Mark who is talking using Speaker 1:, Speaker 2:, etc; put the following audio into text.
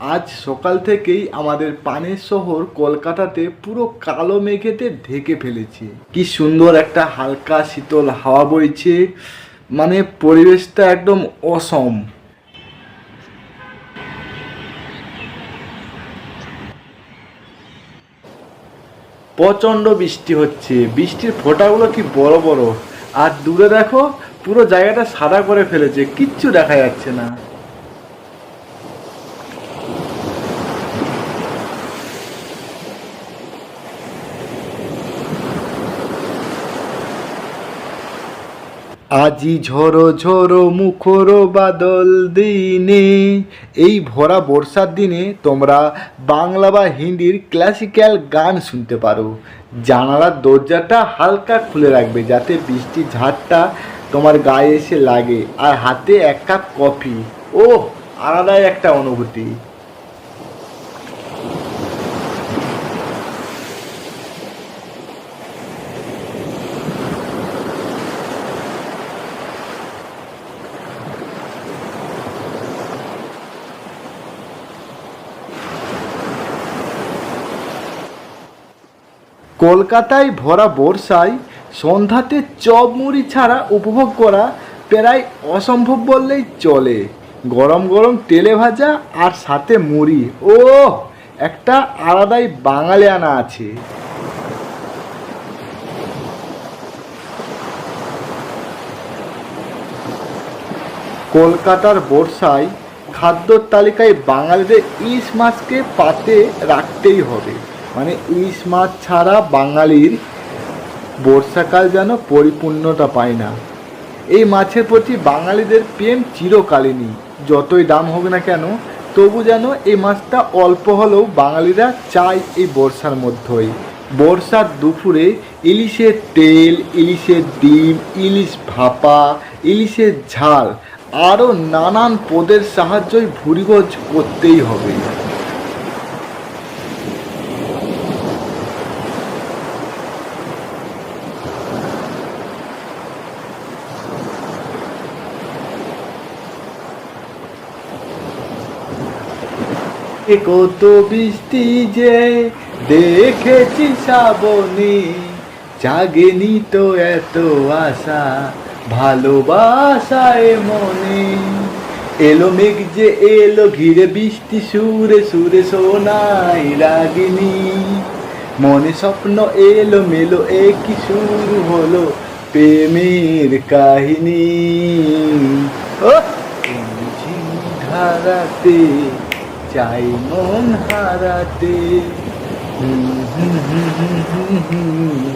Speaker 1: আজ সকাল থেকেই আমাদের পানের শহর কলকাতাতে পুরো কালো মেঘেতে ঢেকে ফেলেছে। কি সুন্দর একটা হালকা শীতল হাওয়া বইছে। মানে পরিবেশটা একদম অসম। প্রচণ্ড বৃষ্টি হচ্ছে। বৃষ্টির ফোঁটাগুলো কি বড় বড়। আর দূরে দেখো, পুরো জায়গাটা সাদা করে ফেলেছে। কিচ্ছু দেখা যাচ্ছে না। আজি ঝড়ো ঝড়ো মুখর বাদল দিনে, এই ভরা বর্ষার দিনে তোমরা বাংলা বা হিন্দির ক্লাসিক্যাল গান শুনতে পারো। জানালার দরজাটা হালকা খুলে রাখবে যাতে বৃষ্টির ঝাড়টা তোমার গায়ে এসে লাগে। আর হাতে এক কাপ কফি। ও আলাদাই একটা অনুভূতি। কলকাতায় ভরা বর্ষায় সন্ধ্যাতে চপ মুড়ি ছাড়া উপভোগ করা প্রায় অসম্ভব বললেই চলে। গরম গরম তেলে ভাজা আর সাথে মুড়ি। ও একটা আলাদাই বাঙালি আনা আছে। কলকাতার বর্ষায় খাদ্যর তালিকায় বাঙালিদের ইলিশ মাছকে পাতে রাখতেই হবে। মানে ইলিশ মাছ ছাড়া বাঙালির বর্ষাকাল যেন পরিপূর্ণতা পায় না। এই মাছের প্রতি বাঙালিদের প্রেম চিরকালীনই। যতই দাম হোক না কেন, তবু যেন এই মাছটা অল্প হলেও বাঙালিরা চায় এই বর্ষার মধ্যেই। বর্ষার দুপুরে ইলিশের তেল, ইলিশের ডিম, ইলিশ ভাপা, ইলিশের ঝাল আরও নানান পদের সাহায্যই ভুরিভোজ করতেই হবে। এ কত বৃষ্টি যে দেখেছি শ্রাবণে। জাগেনি তো এত আশা, ভালোবাসায় মনে। এলো মেঘ যে এলো, ঘিরে বৃষ্টি, সুরে সুরে শোনাই রাগিনী। মনে স্বপ্ন এলো, মেলো এ কি শুরু হলো প্রেমের কাহিনী। ও! ধারাতে চাই মন হারাতে হুম হুম হুম হুম হুম হুম।